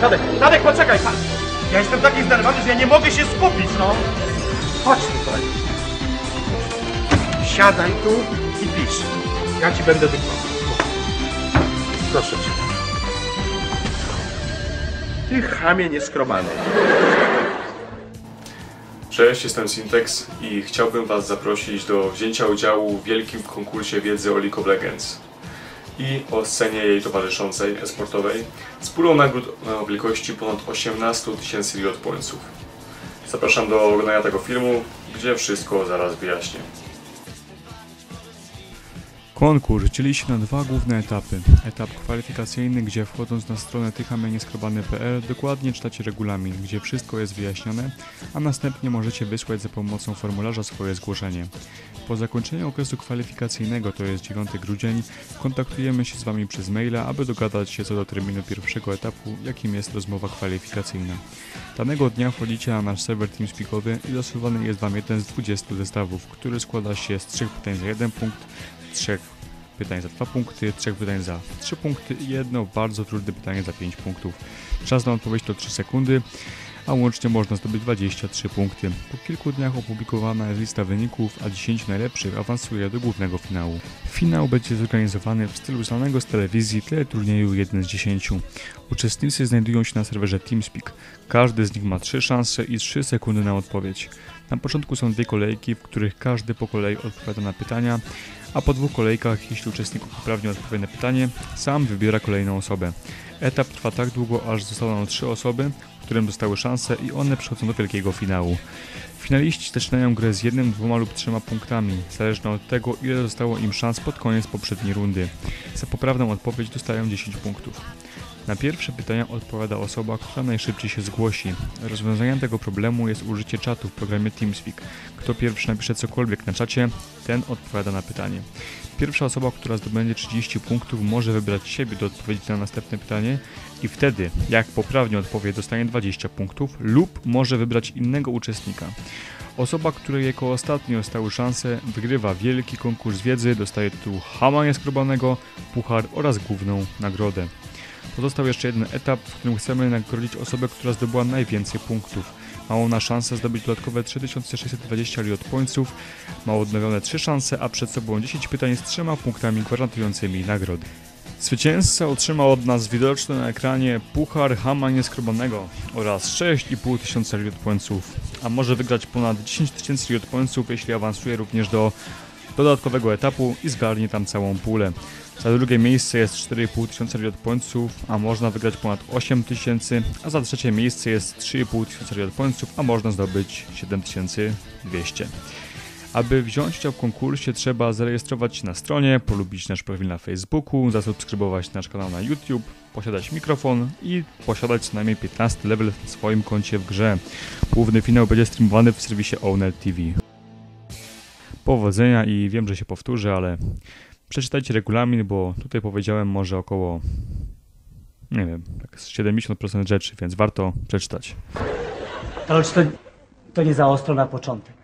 Tadek, Tadek, poczekaj. Ja jestem taki zdenerwowany, że ja nie mogę się skupić, no. Chodź tutaj. Siadaj tu i pisz. Ja ci będę dyktował. Proszę cię. Ty chamie nieskrobany. Cześć, jestem Syntex i chciałbym Was zaprosić do wzięcia udziału w wielkim konkursie wiedzy o League of Legends i o scenie jej towarzyszącej, esportowej, z pulą nagród o wielkości ponad 18 tysięcy Pointsów. Zapraszam do oglądania tego filmu, gdzie wszystko zaraz wyjaśnię. Konkurs dzieli się na dwa główne etapy. Etap kwalifikacyjny, gdzie wchodząc na stronę tychamienieskrobany.pl dokładnie czytacie regulamin, gdzie wszystko jest wyjaśnione, a następnie możecie wysłać za pomocą formularza swoje zgłoszenie. Po zakończeniu okresu kwalifikacyjnego, to jest 9 grudzień, kontaktujemy się z Wami przez maila, aby dogadać się co do terminu pierwszego etapu, jakim jest rozmowa kwalifikacyjna. Danego dnia wchodzicie na nasz serwer TeamSpeakowy i losowany jest Wam jeden z 20 zestawów, który składa się z 3 pytań za 1 punkt, trzech pytań za 2 punkty, trzech pytań za 3 punkty i jedno bardzo trudne pytanie za 5 punktów. Czas na odpowiedź to 3 sekundy, a łącznie można zdobyć 23 punkty. Po kilku dniach opublikowana jest lista wyników, a 10 najlepszych awansuje do głównego finału. Finał będzie zorganizowany w stylu znanego z telewizji teleturnieju 1 z 10. Uczestnicy znajdują się na serwerze TeamSpeak. Każdy z nich ma 3 szanse i 3 sekundy na odpowiedź. Na początku są dwie kolejki, w których każdy po kolei odpowiada na pytania, a po dwóch kolejkach, jeśli uczestnik poprawnie odpowie na pytanie, sam wybiera kolejną osobę. Etap trwa tak długo, aż zostaną trzy osoby, którym dostały szansę i one przechodzą do wielkiego finału. Finaliści zaczynają grę z jednym, dwoma lub trzema punktami, zależnie od tego, ile zostało im szans pod koniec poprzedniej rundy. Za poprawną odpowiedź dostają 10 punktów. Na pierwsze pytania odpowiada osoba, która najszybciej się zgłosi. Rozwiązaniem tego problemu jest użycie czatu w programie TeamSpeak. Kto pierwszy napisze cokolwiek na czacie, ten odpowiada na pytanie. Pierwsza osoba, która zdobędzie 30 punktów, może wybrać siebie do odpowiedzi na następne pytanie i wtedy, jak poprawnie odpowie, dostanie 20 punktów lub może wybrać innego uczestnika. Osoba, której jako ostatnio stały szanse, wygrywa wielki konkurs wiedzy, dostaje tytuł Hama Nieskrobanego, puchar oraz główną nagrodę. Pozostał jeszcze jeden etap, w którym chcemy nagrodzić osobę, która zdobyła najwięcej punktów. Ma ona szansę zdobyć dodatkowe 3620 Riot Pointsów, ma odnowione 3 szanse, a przed sobą 10 pytań z 3 punktami gwarantującymi nagrody. Zwycięzca otrzymał od nas widoczny na ekranie puchar Hama Nieskrobanego oraz 6,5 tysiąca Riot Pointsów, a może wygrać ponad 10 tysięcy Riot Pointsów, jeśli awansuje również do dodatkowego etapu i zgarnie tam całą pulę. Za drugie miejsce jest 4,5 tysiąca Pointsów, a można wygrać ponad 8 tysięcy, a za trzecie miejsce jest 3,5 tysiąca Pointsów, a można zdobyć 7200. Aby wziąć udział w konkursie trzeba zarejestrować się na stronie, polubić nasz profil na Facebooku, zasubskrybować nasz kanał na YouTube, posiadać mikrofon i posiadać co najmniej 15 level w swoim koncie w grze. Główny finał będzie streamowany w serwisie Owner TV. Powodzenia i wiem, że się powtórzę, ale przeczytajcie regulamin, bo tutaj powiedziałem może około nie wiem, tak z 70% rzeczy, więc warto przeczytać. Ale czy to, to nie za ostro na początek?